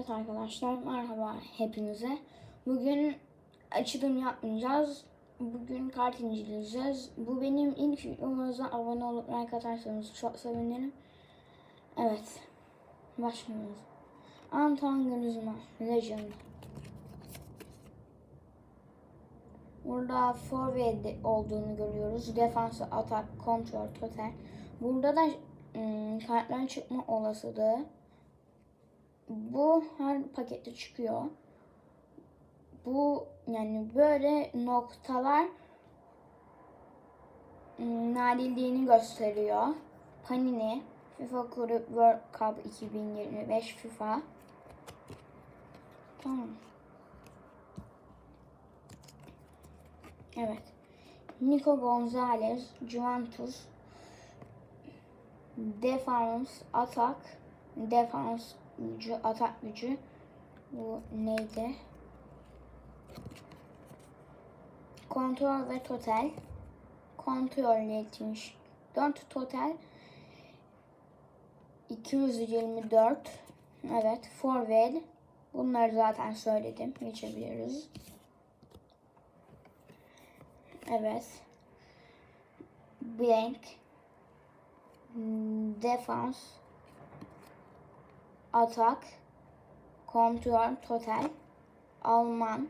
Evet arkadaşlar merhaba hepinize. Bugün açılım yapmayacağız. Bugün kart inceleyeceğiz. Bu benim ilk videomuza abone olup like atarsanız çok sevinirim. Evet. Başlıyoruz. Antoine Griezmann Legend. Burada forward olduğunu görüyoruz. Defans, atak, kontrol, total. Burada da ım, kartların çıkma olasılığı bu her pakette çıkıyor. Bu yani böyle noktalar ım, narildiğini gösteriyor. Panini FIFA Kulüp World Cup 2025 FIFA. Tamam. Evet. Nico Gonzalez, Juventus, defans, atak, defans gücü, atak gücü. Bu neydi? Kontrol ve total. Kontrol 74 total. 224. Evet. Forward. Bunları zaten söyledim. Geçebiliriz. Evet. Blank. Defans atak, kontrol, total, Alman,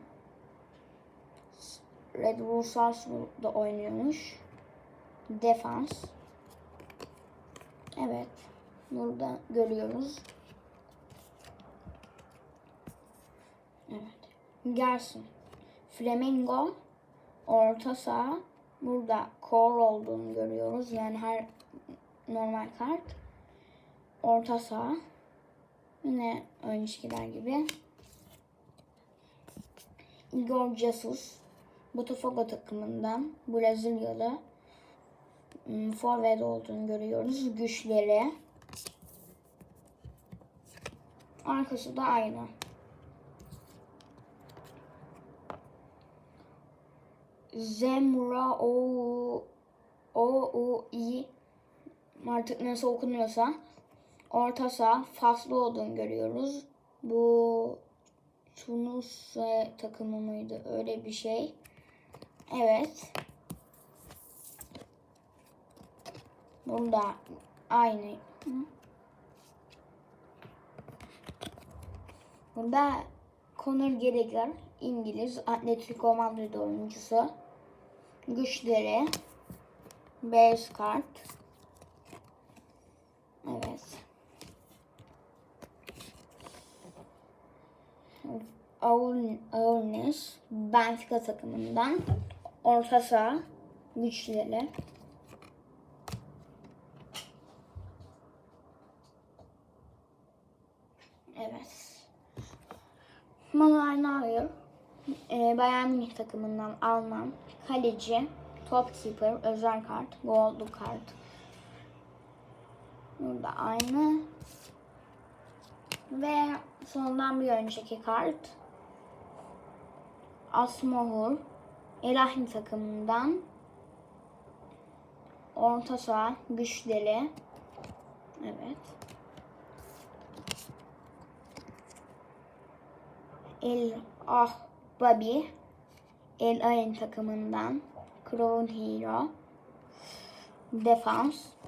Red Bull Salzburg'da oynuyormuş. Defans. Evet. Burada görüyoruz. Evet. Gerson. Flamingo. Orta saha. Burada core olduğunu görüyoruz. Yani her normal kart. Orta saha. Yine önckiler gibi. Igor Jesus. Botafogo takımından Brezilyalı hmm, forvet olduğunu görüyoruz. Güçleri. Arkası da aynı. Zemra o o u i artık nasıl okunuyorsa orta saha faslı olduğunu görüyoruz. Bu Tunus takımı mıydı? Öyle bir şey. Evet. Burada aynı. Burada Conor Gallagher İngiliz Atletico Madrid oyuncusu. Güçleri. Base kart. Evet. Aulnes Benfica takımından orta saha güçleri. Evet. Manuel Neuer e, Bayern Münih takımından Alman kaleci, topkeeper, özel kart, gold kart. Burada aynı. Ve sondan bir önceki kart. Asmohur. Elahim takımından. Orta saha güçleri. Evet. El Ah Babi. El Ayn takımından. Crown Hero. Defans.